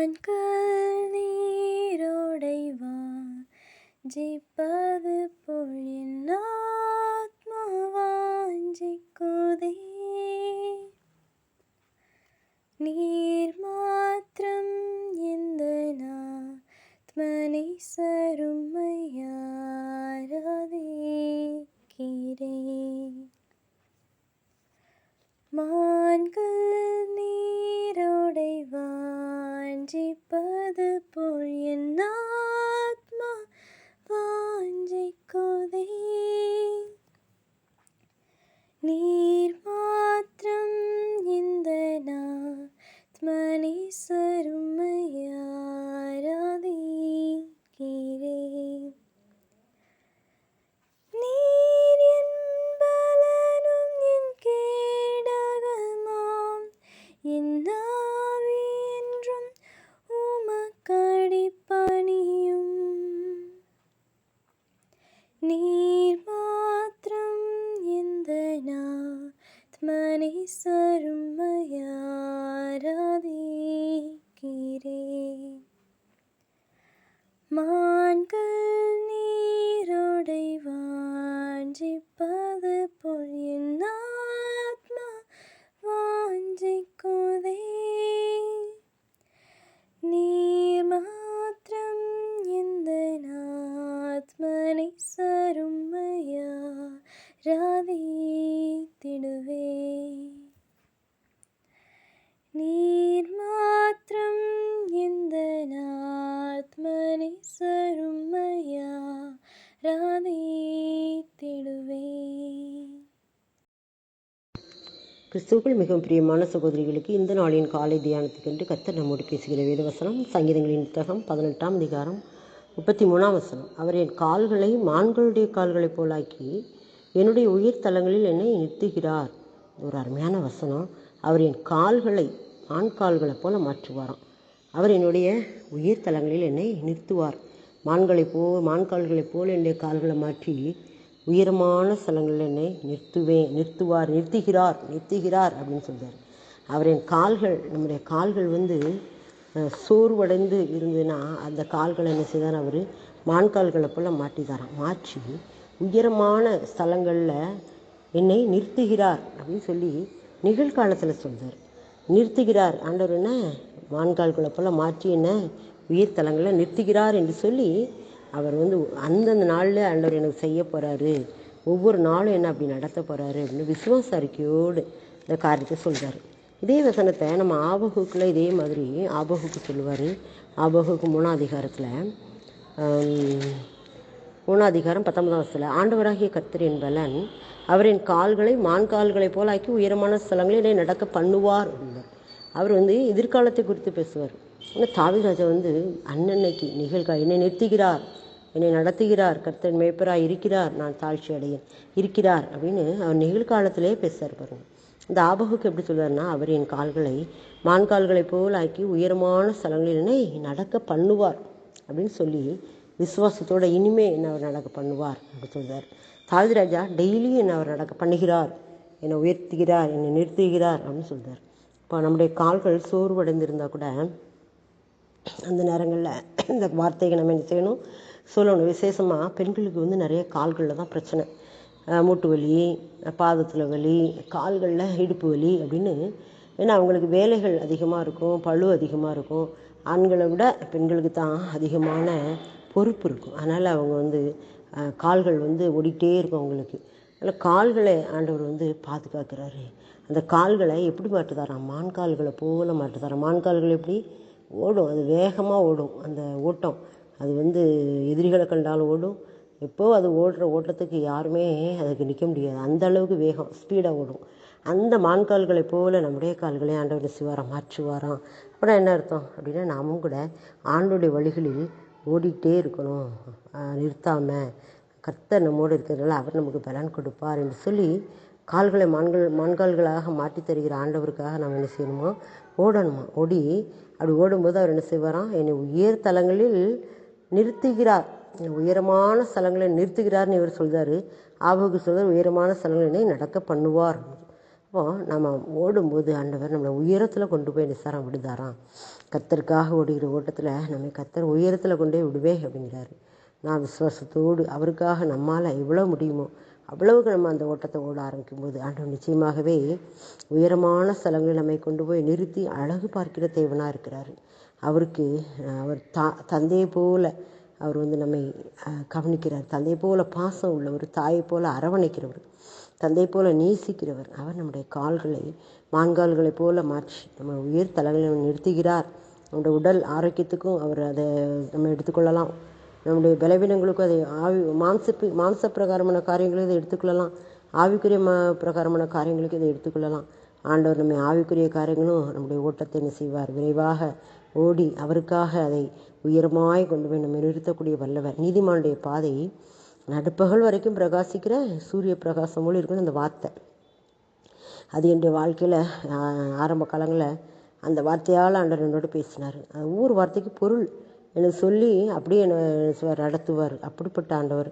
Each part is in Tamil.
மான்கள் நீரோடைவான் ஜிப்பது சருமையாராதிக்கிறேன் மான்கள் கிறிஸ்துவுக்குள் மிகவும் பிரியமான சகோதரிகளுக்கு இந்த நாளின் காலை தியானத்துக்கென்று கத்தர் நம்மோடு பேசுகிற வேதவசனம் சங்கீதங்களின் புத்தகம் பதினெட்டாம் அதிகாரம் முப்பத்தி மூணாம் வசனம். அவர் என் கால்களை மான்களுடைய கால்களைப் போலாக்கி என்னுடைய உயிர் தலங்களில் என்னை நிறுத்துகிறார். ஒரு அருமையான வசனம். அவர் என் கால்களை மான் கால்களைப் போல மாற்றுவாராம். அவர் என்னுடைய உயிர் தலங்களில் என்னை நிறுத்துவார். மான்களைப் போ மான்கால்களைப் போல் என்னுடைய கால்களை மாற்றி உயரமான ஸ்தலங்களில் என்னை நிறுத்துவேன் நிறுத்துவார் நிறுத்துகிறார் நிறுத்துகிறார் அப்படின்னு சொல்கிறார் அவர் என் கால்கள் நம்முடைய கால்கள் வந்து சோர்வடைந்து இருந்ததுன்னா அந்த கால்களை என்ன செய்தார் அவர்? மான்கால்களை போல் மாட்டிதாராம் மாற்றி உயரமான ஸ்தலங்களில் என்னை நிறுத்துகிறார் அப்படின்னு சொல்லி நிகழ்காலத்தில் சொல்கிறார் நிறுத்துகிறார். ஆண்டவர் என்ன? மான்கால்களை போல் மாற்றி என்ன? உயிர் நிறுத்துகிறார் என்று சொல்லி அவர் வந்து அந்தந்த நாளில் ஆண்டவர் எனக்கு செய்ய போகிறாரு ஒவ்வொரு நாளும் என்ன அப்படி நடத்த போகிறாரு அப்படின்னு விசுவாச அறிக்கையோடு இந்த காரியத்தை சொல்கிறாரு இதே வசனத்தை நம்ம ஆபகுக்கில் இதே மாதிரி ஆபகுக்கு சொல்லுவார். ஆபகுக்கு மூணாம் அதிகாரத்தில் மூணாம் அதிகாரம் பத்தொன்பதாம் வசத்தில் ஆண்டவராகிய கர்த்தர் என்பலன் அவரின் கால்களை மான் கால்களைப் போல ஆக்கி உயரமான ஸ்தலங்களை என்னை நடக்க பண்ணுவார் அப்படின்னார். அவர் வந்து எதிர்காலத்தை குறித்து பேசுவார். ஆனால் தாவிராஜா வந்து அன்னன்னைக்கு நிகழ்கா என்னை நிறுத்துகிறார் என்னை நடத்துகிறார் கர்த்தன் மேய்ப்பராக இருக்கிறார் நான் தாழ்ச்சி அடையேன் இருக்கிறார் அப்படின்னு அவர் நிகழ்காலத்திலே பேசுவார் பாருங்க. இந்த ஆபகுக்கு எப்படி சொல்வார்னா அவர் என் கால்களை மான்கால்களைப் போல் ஆக்கி உயரமான ஸ்தலங்களில் நடக்க பண்ணுவார் அப்படின்னு சொல்லி விசுவாசத்தோட இனிமே என்ன அவர் நடக்க பண்ணுவார் அப்படின்னு சொல்றார். தாவிராஜா டெய்லியும் என்ன அவர் நடக்க பண்ணுகிறார் என்னை உயர்த்துகிறார் என்னை நிறுத்துகிறார் அப்படின்னு சொல்கிறார் இப்போ நம்முடைய கால்கள் சோர்வடைந்திருந்தா கூட அந்த நேரங்களில் இந்த வார்த்தையை நம்ம என்ன செய்யணும் சொல்லணும். விசேஷமாக பெண்களுக்கு வந்து நிறைய கால்களில் தான் பிரச்சனை. மூட்டு வலி பாதத்தில் வலி கால்களில் இடுப்பு வலி அப்படின்னு ஏன்னா அவங்களுக்கு வேலைகள் அதிகமாக இருக்கும் பளு அதிகமாக இருக்கும். ஆண்களை விட பெண்களுக்கு தான் அதிகமான பொறுப்பு இருக்கும். அதனால் அவங்க வந்து கால்கள் வந்து ஓடிக்கிட்டே இருக்கும் அவங்களுக்கு. அதில் கால்களை ஆண்டவர் வந்து பாதுகாக்கிறாரு. அந்த கால்களை எப்படி மாட்டுதாராம் மான் கால்களை போல மாட்டுதாராம் மான் கால்கள் எப்படி? ஓடும். அது வேகமாக ஓடும் அந்த ஓட்டம். அது வந்து எதிரிகளை கண்டாலும் ஓடும். எப்போ அது ஓடுற ஓட்டத்துக்கு யாருமே அதுக்கு நிற்க முடியாது. அந்த அளவுக்கு வேகம் ஸ்பீடாக ஓடும். அந்த மான்கால்களை போல நம்முடைய கால்களை ஆண்டவர் சிவாராம் மாற்றுவாராம். அப்புறம் என்ன அர்த்தம்? அப்படின்னா நாமும் கூட ஆண்டோடைய வழிகளில் ஓடிக்கிட்டே இருக்கணும். நிறுத்தாமல் நிறுத்தாம கர்த்தர் நம்மோடு இருக்கிறதுனால அவர் நமக்கு பலன் கொடுப்பார் என்று சொல்லி கால்களை மான்கள் மான்கால்களாக மாற்றித் தருகிற ஆண்டவருக்காக நாம் என்ன செய்யணுமா? ஓடணுமா? ஓடி அப்படி ஓடும்போது அவர் என்ன செய்வாராம்? என்னை உயர் தலங்களில் நிறுத்துகிறார். உயரமான ஸ்தலங்களை நிறுத்துகிறார்னு இவர் சொல்கிறார் ஆபகுக்கு சொல்கிறார் உயரமான ஸ்தலங்களை என்னை நடக்க பண்ணுவார். அப்போ நம்ம ஓடும்போது ஆண்டவர் நம்மளை உயரத்தில் கொண்டு போய் நிசாரம் விடுதாராம். கத்தருக்காக ஓடுகிற ஓட்டத்தில் நம்மை கத்தர் உயரத்தில் கொண்டு போய் விடுவே அப்படிங்கிறாரு. நான் விசுவாசத்தோடு அவருக்காக நம்மால் எவ்வளோ முடியுமோ அவ்வளவுக்கு நம்ம அந்த ஓட்டத்தை ஓட ஆரம்பிக்கும் போது ஆண்டவர் நிச்சயமாகவே உயரமான ஸ்தலங்களில் நம்மை கொண்டு போய் நிறுத்தி அழகு பார்க்கிற தேவனாக இருக்கிறாரு. அவருக்கு அவர் தா தந்தையை போல அவர் வந்து நம்மை கவனிக்கிறார். தந்தை போல பாசம் உள்ளவர் தாயை போல அரவணைக்கிறவர். தந்தை போல நேசிக்கிறவர். அவர் நம்முடைய கால்களை மான்கால்களைப் போல மாற்றி நம்ம உயர் தலங்களில் நிறுத்துகிறார். நம்முடைய உடல் ஆரோக்கியத்துக்கும் அவர் அதை நம்ம எடுத்துக்கொள்ளலாம். நம்முடைய பலவீனங்களுக்கும் அதை ஆவி மாம்சப்பி மாம்ச பிரகாரமான காரியங்களும் இதை எடுத்துக்கொள்ளலாம். ஆவிக்குரிய ம பிரகாரமான காரியங்களுக்கு இதை எடுத்துக்கொள்ளலாம். ஆண்டவர் நம்மை ஆவிக்குரிய காரியங்களும் நம்முடைய ஓட்டத்தை என்ன செய்வார் விரைவாக ஓடி அவருக்காக அதை உயரமாய் கொண்டு போய் நம்ம நிறுத்தக்கூடிய வல்லவர். நீதிமானுடைய பாதை நடுப்பகல் வரைக்கும் பிரகாசிக்கிற சூரிய பிரகாசம் போல் இருக்கணும் அந்த வார்த்தை. அது என்னுடைய வாழ்க்கையில் ஆரம்ப காலங்களில் அந்த வார்த்தையால் ஆண்டவர் என்னோடு பேசினார். அது ஒவ்வொரு வார்த்தைக்கு பொருள். எனக்கு சொல்லி அப்படியே என்னை சுவர் நடத்துவார் அப்படிப்பட்ட ஆண்டவர்.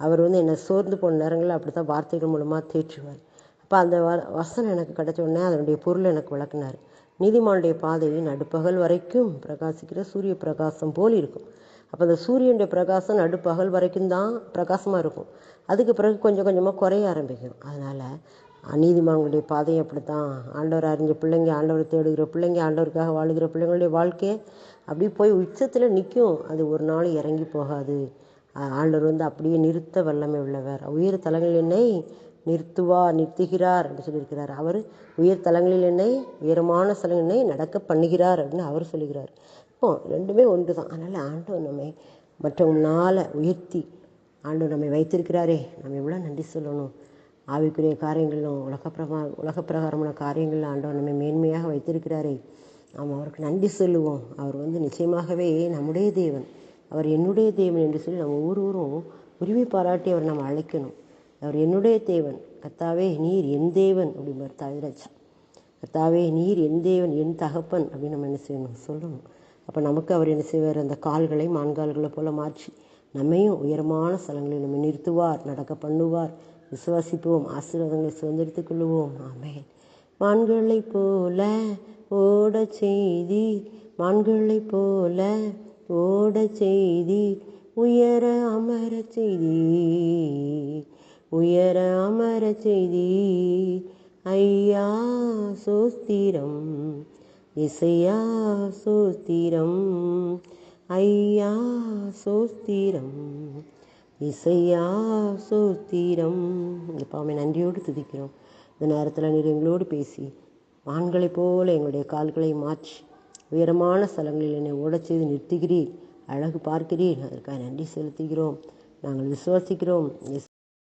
அவர் வந்து என்னை சோர்ந்து போன நேரங்களில் அப்படி தான் வார்த்தைகள் மூலமாக தேற்றுவார். அப்போ அந்த வ வசனம் எனக்கு கிடைச்ச உடனே அதனுடைய பொருள் எனக்கு விளக்குனார். நீதிமானுடைய பாதை நடுப்பகல் வரைக்கும் பிரகாசிக்கிற சூரிய பிரகாசம் போல் இருக்கும். அப்போ அந்த சூரியனுடைய பிரகாசம் நடுப்பகல் வரைக்கும் தான் பிரகாசமாக இருக்கும். அதுக்கு பிறகு கொஞ்சம் கொஞ்சமாக குறைய ஆரம்பிக்கும். அதனால் நீதிமான்களுடைய அப்படி அப்படித்தான். ஆண்டவர் அறிஞ்ச பிள்ளைங்க ஆண்டவரை தேடுகிற பிள்ளைங்க ஆண்டவருக்காக வாழுகிற பிள்ளைங்களுடைய வாழ்க்கையை அப்படி போய் உச்சத்தில் நிற்கும் அது ஒரு நாள் இறங்கி போகாது. ஆண்டவர் வந்து அப்படியே நிறுத்த வல்லமை உள்ளவர். உயிர் தலங்களில் என்னை நிறுத்துவார் நிறுத்துகிறார் அப்படின்னு சொல்லியிருக்கிறார். அவர் உயர் தலங்களில் என்னை உயரமான ஸ்தலங்களில் என்னை நடக்க பண்ணுகிறார் அப்படின்னு அவர் சொல்லுகிறார். இப்போ ரெண்டுமே ஒன்று தான் அதனால் ஆண்டவர் நம்மை மற்றவங்களால் உயர்த்தி ஆண்டவர் நம்மை வைத்திருக்கிறாரே. நம்ம எவ்வளோ நன்றி சொல்லணும். ஆவிக்குரிய காரியங்களிலும் உலக பிரமா உலக பிரகாரமான காரியங்களில் ஆண்டவர் நம்மை மேன்மையாக வைத்திருக்கிறாரே. நாம் அவருக்கு நன்றி சொல்லுவோம். அவர் வந்து நிச்சயமாகவே நம்முடைய தேவன். அவர் என்னுடைய தேவன் என்று சொல்லி நம்ம ஒவ்வொருவரும் உரிமை பாராட்டி அவர் நம்ம அழைக்கணும். அவர் என்னுடைய தேவன். கத்தாவே நீர் என் தேவன் அப்படிம்பார் தாயிராஜா கத்தாவே நீர் என் தேவன் என் தகப்பன் அப்படின்னு நம்ம என்ன செய்யணும் சொல்லணும். அப்போ நமக்கு அவர் என்ன செய்வார்? அந்த கால்களை மான்கால்களை போல மாற்றி நம்மையும் உயரமான ஸ்தலங்களில் நம்ம நிறுத்துவார் நடக்க பண்ணுவார். விசுவாசிப்போம் ஆசீர்வாதங்களை சுதந்திரத்துக் கொள்ளுவோம். ஆமே மான்களைப் போல ஓடச் செய்தி மான்களைப் போல ஓடச் செய்தி உயர அமரச் செய்தி உயர அமரச் செய்தி ஐயா சோஸ்திரம் இசையா சோஸ்திரம் ஐயா சோஸ்திரம் இசையா சோஸ்திரம். இப்பாமே நன்றியோடு துதிக்கிறோம். இந்த நேரத்தில் நீர் எங்களோடு பேசி ஆண்களைப் போல எங்களுடைய கால்களை மாற்றி உயரமான ஸ்தலங்களில் என்னை ஓடச் செய்து நிறுத்துகிறீர். அழகு பார்க்கிறீர். அதற்காக நன்றி செலுத்துகிறோம். நாங்கள் விசுவாசிக்கிறோம்.